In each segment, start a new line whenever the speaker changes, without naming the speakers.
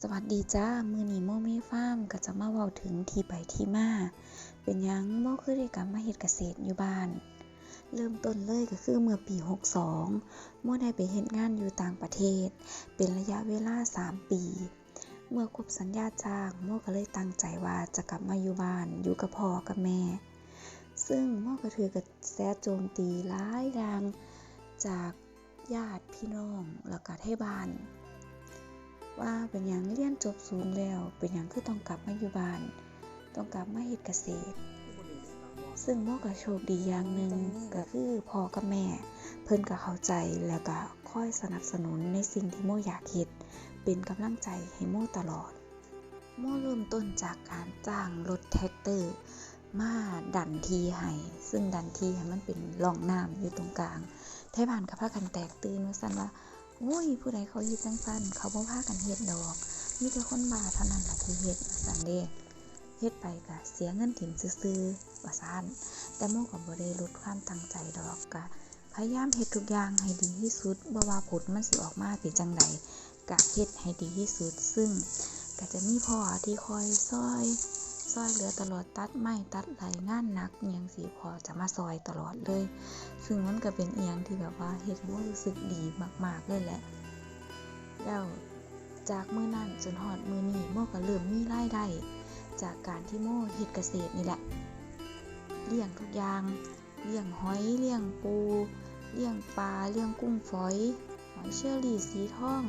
สวัสดีจ้า มื้อนีโมเมฟาร์มก็จะมาเว้าถึงที่ไปที่มา เป็นยังโมคือได้กลับมาเฮ็ดเกษตรอยู่บ้าน เริ่มต้นเลยก็คือเมื่อปี 62 โมได้ไปเฮ็ดงานอยู่ต่างประเทศ เป็นระยะเวลา 3 ปี เมื่อครบสัญญาจ้างโมก็เลยตั้งใจว่าจะกลับมาอยู่บ้าน อยู่กับพ่อกับแม่ ซึ่งโมก็ถือกระแสโจมตีหลายอย่างจากญาติพี่น้องแล้วก็ไทบ้าน ว่าเป็นหยังเรียนจบสูงแล้ว เป็นหยังคือต้องกลับมาอยู่บ้าน ต้องกลับมาเฮ็ดเกษตร ซึ่งโมก็โชคดีอย่างหนึ่งก็คือพ่อกับแม่ เพิ่นก็เข้าใจแล้วก็คอยสนับสนุนในสิ่งที่โมอยากเฮ็ดเป็นกำลังใจให้โมตลอด โมเริ่มต้นจากการจ้างรถแท็กเตอร์มาดันทีให้ซึ่งดันทีให้มันเป็นร่องน้ำอยู่ตรงกลางไทบ้านก็พากันแตกตื่นว่าซั่นว่า โอ้ย ผู้ใดเขาเฮ็ดจังซั่นเขาบ่พากันเฮ็ดดอก มีแต่คนบ้าเท่านั้นล่ะที่เฮ็ดว่าซั่นเด้เฮ็ดไปก็เสียเงินถิ่มซื่อๆว่าซั่นแต่โมก็บ่ได้ลดความตั้งใจดอกก็พยายามเฮ็ดทุกอย่างให้ดีที่สุดบ่ว่าผลมันสิออกมาเป็นจังใดก็เฮ็ดให้ดีที่สุด ซึ่งก็จะมีพ่อที่คอยซอย ซอยเหลือตลอดตัดไม้ตัดไหลงานหนักเอิหยังสิพ่อจะมาซอยตลอดเลย ซึ่งมันก็เป็นเอียงที่แบบว่าเฮ็ดให้รู้สึกดีมาก ๆเลยแหละ แล้วจากมือนั้นจนฮอดมือนี้โมก็เริ่มมีรายได้จากการที่โมเฮ็ดเกษตรนี่แหละเลี้ยงทุกอย่างเลี้ยงหอยเลี้ยงปูเลี้ยงปลาเลี้ยงกุ้งฝอยหอยเชอรี่สีทอง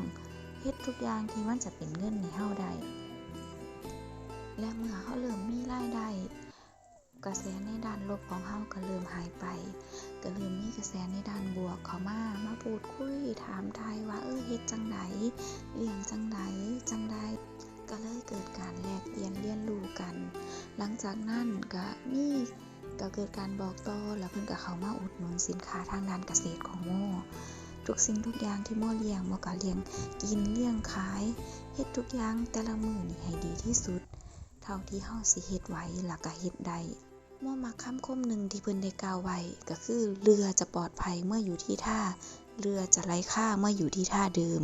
เฮ็ดทุกอย่างที่มันจะเป็นเงินให้เฮาได้ และเมื่อเฮาเริ่มมีรายได้กระแสในด้านลบของเฮาก็เริ่มหายไป ก็เริ่มมีกระแสในด้านบวกเขามา มาพูดคุยถามไทยว่าเออเฮ็ดจังไดเลี้ยงจังไดจังใดก็เลยเกิดการแลกเปลี่ยนเรียนรู้กัน หลังจากนั้นก็มีก็เกิดการบอกต่อแล้วเพิ่นก็เข้ามาอุดหนุนสินค้าทางด้านเกษตรของโมทุกสิ่งทุกอย่างที่โมเลี้ยงโมก็เลี้ยงกินเลี้ยงขายเฮ็ดทุกอย่างแต่ละมือนี่ให้ดีที่สุด เท่าที่เฮาสิเฮ็ดไหวแล้วก็เฮ็ดได้มอมักคำคมหนึ่งที่เพิ่นได้กล่าวไว้ก็คือเรือจะปลอดภัยเมื่ออยู่ที่ท่า เรือจะไร้ค่าเมื่ออยู่ที่ท่าเดิม